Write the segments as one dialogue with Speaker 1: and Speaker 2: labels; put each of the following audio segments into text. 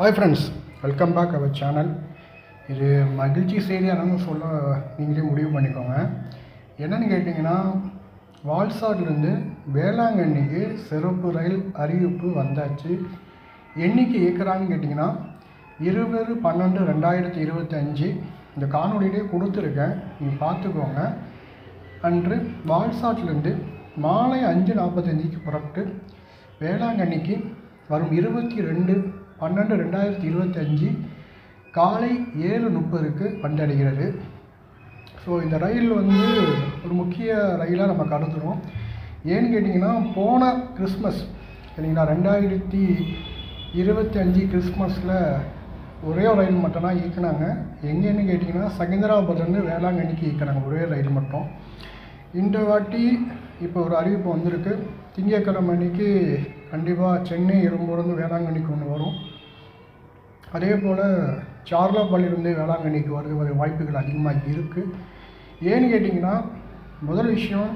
Speaker 1: Hi friends welcome back our channel இது மகிழ்ச்சி செய்தி சொல்ல நீங்களே முடிவு பண்ணிக்கோங்க. என்னென்னு கேட்டிங்கன்னா வால்சாட்லேருந்து வேளாங்கண்ணிக்கு சிறப்பு ரயில் அறிவிப்பு வந்தாச்சு. என்னைக்கு இயக்குறாங்கன்னு கேட்டிங்கன்னா இருபது பன்னெண்டு ரெண்டாயிரத்தி இருபத்தஞ்சி. இந்த காணொலியிலே கொடுத்துருக்கேன். நீங்கள் பார்த்துக்கோங்க. அன்று வால்சாட்லேருந்து மாலை அஞ்சு நாற்பத்தஞ்சிக்கு புறப்பட்டு வேளாங்கண்ணிக்கு வரும் இருபத்தி ரெண்டு பன்னெண்டு ரெண்டாயிரத்தி இருபத்தஞ்சி காலை ஏழு முப்பதுக்கு வந்தடைகிறது. ஸோ இந்த ரயில் வந்து ஒரு முக்கிய ரயிலாக நம்ம கருதுகிறோம் ஏன்னு கேட்டிங்கன்னா போன கிறிஸ்மஸ் சரிங்களா ரெண்டாயிரத்தி இருபத்தி அஞ்சு கிறிஸ்மஸில் ஒரே ஒரு ரயில் மட்டும்தான் இயக்குனாங்க. எங்கேன்னு கேட்டிங்கன்னா செகந்தராபாத்லேருந்து வேளாங்கண்ணிக்கு இயக்குனாங்க ஒரே ரயில் மட்டும். இந்த வாட்டி இப்போ ஒரு அறிவிப்பு வந்திருக்கு. திங்கட்கிழமை அன்னைக்கு கண்டிப்பாக சென்னை இரும்பூர்லேருந்து வேளாங்கண்ணிக்கு ஒன்று வரும். அதே போல் சார்லாப்பள்ளியிலேருந்து வேளாங்கண்ணிக்கு வரது வர வாய்ப்புகள் அதிகமாக இருக்குது ஏன்னு கேட்டிங்கன்னா முதல் விஷயம்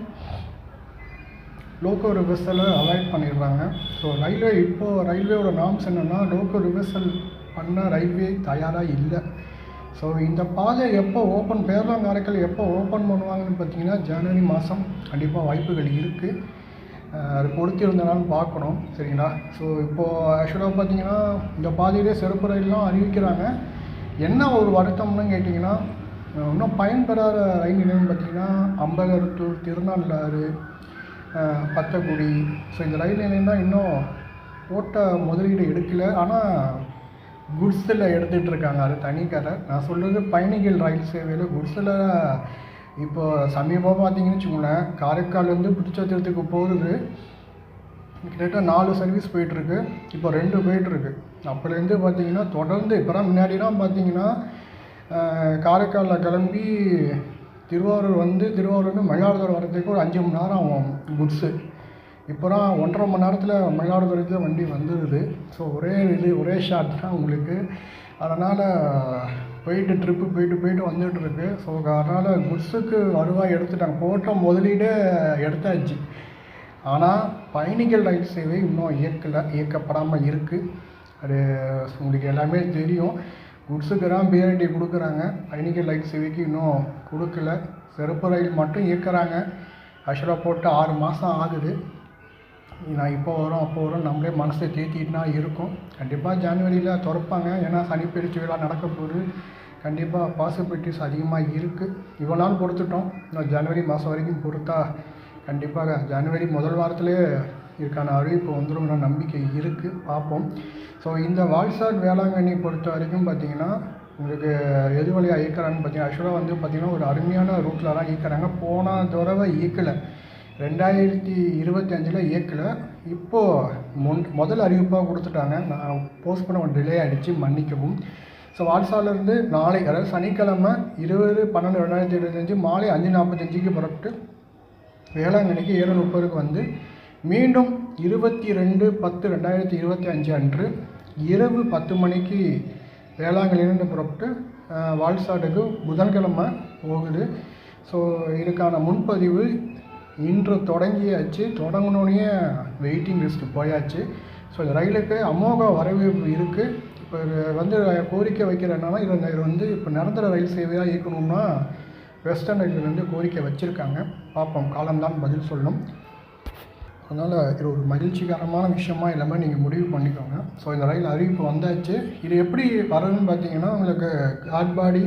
Speaker 1: லோக்கோ ரிவர்சலை அவாய்ட் பண்ணிடுறாங்க. ஸோ ரயில்வே இப்போது ரயில்வேயோட நாம்ஸ் என்னென்னா லோக்கோ ரிவர்சல் பண்ண ரயில்வே தயாராக இல்லை. ஸோ இந்த பாதை எப்போ ஓப்பன் பேரலாங்காரைக்கல் எப்போ ஓப்பன் பண்ணுவாங்கன்னு பார்த்தீங்கன்னா ஜனவரி மாதம் கண்டிப்பாக வாய்ப்புகள் இருக்குது அது பொறுத்திருந்தனாலும் பார்க்கணும் சரிங்களா? ஸோ இப்போது ஆக்சுவலாக பார்த்தீங்கன்னா இந்த பாதையிலே சிறப்பு ரயில்லாம் அறிவிக்கிறாங்க. என்ன ஒரு வருத்தம்னு கேட்டிங்கன்னா இன்னும் பயன்பெறாத ரயில் நிலையம்னு பார்த்தீங்கன்னா அம்பகரத்தூர் திருநள்ளாறு பத்தக்குடி. ஸோ இந்த ரயில் நிலையம் தான் இன்னும் போட்ட முதலீடு எடுக்கலை. ஆனால் குட்ஸில் எடுத்துகிட்டு இருக்காங்க. அது தனி கதை. நான் சொல்கிறது பயணிகள் ரயில் சேவையில் குட்ஸில் இப்போ சமீபமாக பார்த்தீங்கன்னு வச்சுக்கோங்களேன் காரைக்கால்லேருந்து புதுச்சத்திரத்துக்கு போகுது. கிட்டத்தட்ட நாலு சர்வீஸ் போயிட்டுருக்கு. இப்போ ரெண்டு போயிட்டுருக்கு. அப்போலேருந்து பார்த்தீங்கன்னா தொடர்ந்து இப்போ தான் முன்னாடிலாம் பார்த்தீங்கன்னா காரைக்காலில் கிளம்பி திருவாரூர் வந்து திருவாரூர்லேருந்து மயிலாடுதுறை வரதுக்கு ஒரு அஞ்சு மணி நேரம் ஆகும் குட்ஸு இப்போ தான் ஒன்றரை மணி நேரத்தில் மயிலாடுதுறைக்கு வண்டி வந்துடுது ஸோ ஒரே இது ஒரே ஷாட் தான் உங்களுக்கு. அதனால் போயிட்டு ட்ரிப்பு போயிட்டு போயிட்டு வந்துகிட்ருக்கு ஸோ அதனால் குட்ஸுக்கு வருவாய் எடுத்துட்டாங்க. போட்ட முதலீடே எடுத்தாச்சு. ஆனால் பயணிகள் ரயில் சேவை இன்னும் இயக்கலை இயக்கப்படாமல் இருக்குது அது உங்களுக்கு எல்லாமே தெரியும். குட்ஸுக்கு தான் பிஆர்டி கொடுக்குறாங்க. பயணிகள் ரயில் சேவைக்கு இன்னும் கொடுக்கல. சிறப்பு ரயில் மட்டும் இயக்குறாங்க. ஆக்சுவலாக போட்டு ஆறு மாதம் ஆகுது. நான் இப்போ வரும் அப்போ வரும் நம்மளே மனசை தேத்திட்டு தான் இருக்கும். கண்டிப்பாக ஜனவரியில் திறப்பாங்க. ஏன்னா சனிப்பெயர்ச்சி விழா நடக்க போகுது. கண்டிப்பாக பாசிபிலிட்டிஸ் அதிகமாக இருக்குது இவ்வளோ நாள் பொறுத்துட்டோம். இன்னும் ஜனவரி மாதம் வரைக்கும் பொறுத்தா கண்டிப்பாக ஜனவரி முதல் வாரத்திலே இதுக்கான அறிவிப்பு வந்துடும் நம்பிக்கை இருக்குது பார்ப்போம். ஸோ இந்த வால்சாட் வேளாங்கண்ணி பொறுத்த வரைக்கும் பார்த்திங்கன்னா உங்களுக்கு எது வழியாக ஈர்க்கிறாங்கன்னு பார்த்தீங்கன்னா ஆக்சுவலாக வந்து பார்த்திங்கன்னா ஒரு அருமையான ரூட்டில் தான் ஈர்க்கிறாங்க போன தடவை ஈர்க்கலை ரெண்டாயிரத்தி இருபத்தஞ்சில் இயக்கலை. இப்போது முன் முதல் அறிவிப்பாக கொடுத்துட்டாங்க. நான் போஸ்ட் பண்ண டிலே ஆகிடுச்சு மன்னிக்கவும். ஸோ வாட்ஸ்அப்லேருந்து நாளை அதாவது சனிக்கிழமை இருபது பன்னெண்டு ரெண்டாயிரத்தி இருபத்தஞ்சி மாலை அஞ்சு நாற்பத்தஞ்சிக்கு புறப்பட்டு வேளாங்கண்ணிக்கு ஏழு முப்பதுக்கு வந்து மீண்டும் இருபத்தி ரெண்டு பத்து ரெண்டாயிரத்தி இருபத்தி அஞ்சு அன்று இரவு பத்து மணிக்கு வேளாங்கண்ணிலிருந்து புறப்பட்டு வால்சாட்டுக்கு புதன்கிழமை போகுது. ஸோ இதுக்கான முன்பதிவு இன்று தொடங்கியாச்சு. தொடங்கினோடனே வெயிட்டிங் லிஸ்ட்டு போயாச்சு. ஸோ இந்த ரயிலுக்கு அமோக வரவேற்பு இருக்குது இப்போ வந்து கோரிக்கை வைக்கிற என்னன்னா இது வந்து இப்போ நிரந்தர ரயில் சேவையாக இயக்கணும்னா வெஸ்டர்ன் ரயில்வே வந்து கோரிக்கை வச்சுருக்காங்க. பார்ப்போம். காலம்தான் பதில் சொல்லணும். அதனால் இது ஒரு மகிழ்ச்சிகரமான விஷயமா எல்லாமே நீங்கள் முடிவு பண்ணிக்கோங்க. ஸோ இந்த ரயில் அறிவிப்பு வந்தாச்சு. இது எப்படி வருதுன்னு பார்த்தீங்கன்னா உங்களுக்கு காட்பாடி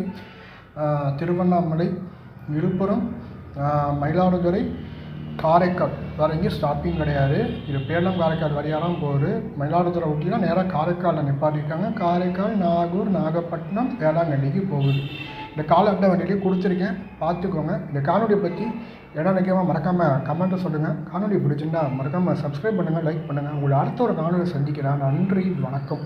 Speaker 1: திருவண்ணாமலை விழுப்புரம் மயிலாடுதுறை காரைக்கால். வேறு எங்கேயும் ஸ்டாப்பிங் கிடையாது. இது பேலம் காரைக்கால் வழியாக போகுது. மயிலாடுதுறை ஊட்டினா நேராக காரைக்காலில் நிப்பாட்டிருக்காங்க காரைக்கால் நாகூர் நாகப்பட்டினம் வேளாங்கண்ணிக்கு போகுது. இந்த கால் அட்டை வண்டியிலேயே கொடுத்துருக்கேன் பார்த்துக்கோங்க. இந்த காணொலியை பற்றி இடம் நினைக்காமல் மறக்காமல் கமெண்ட்டை சொல்லுங்கள் காணொலி பிடிச்சிருந்தா மறக்காமல் சப்ஸ்கிரைப் பண்ணுங்கள் லைக் பண்ணுங்கள் உங்களை அடுத்த ஒரு காணொலியை சந்திக்கிறேன். நன்றி வணக்கம்.